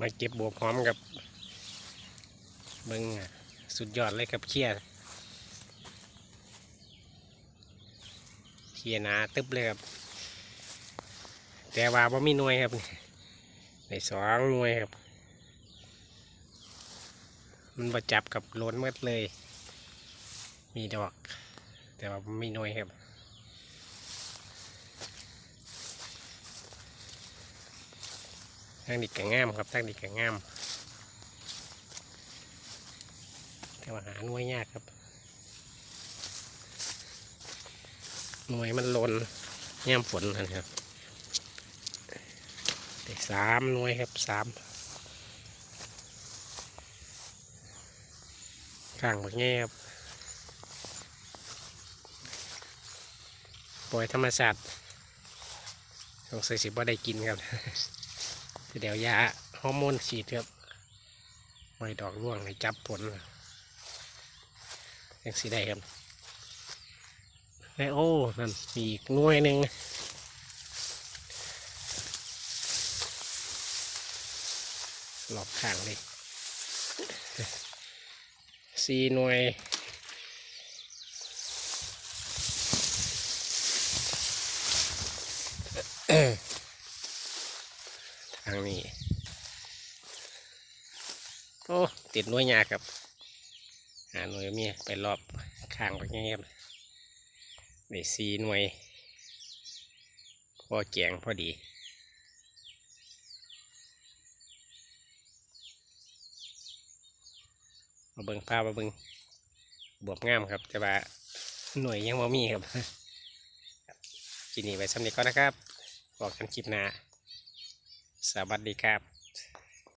มาเก็บบวบพร้อมกับเบิ้งอะสุดยอดเลยครับเคียเคียหนาตึบเลยครับ แต่ว่าบ่มีหน่วยครับในสองหน่วยครับ มันประจับกับล้นหมดเลย มีดอก แต่ว่าบ่มีหน่วยครับ ทางนี้ก็งามครับทางนี้ก็งามแต่ว่าหาหน่วยยากครับ หน่วยมันหล่นย่มฝนนะครับได้สามหน่วยครับสามข้างแบบนี้ครับปล่อยธรรมชาติสงสัยสิบ่ได้กินครับ เดี๋ยวยาฮอร์โมนฉีดครับไว้ดอกร่วงให้จับผลยังสีได้ครับและโอ้ นั่นมีอีกหน่วยหนึ่งหลอกข้างเลยสี่หน่วย ทางนี้ โอ้ติดหน่วยยากครับ หาหน่วยเมียไปรอบข้างไปเงียบนี่สีหน่วย พอแจงพอดีมาเบิงภาพมาเบิงบวบงามครับแต่ว่าหน่วยยังบ่มีครับกินนี่ไว้สำเร็จก็นะครับบอกกันคลิปหน้า สวัสดีครับ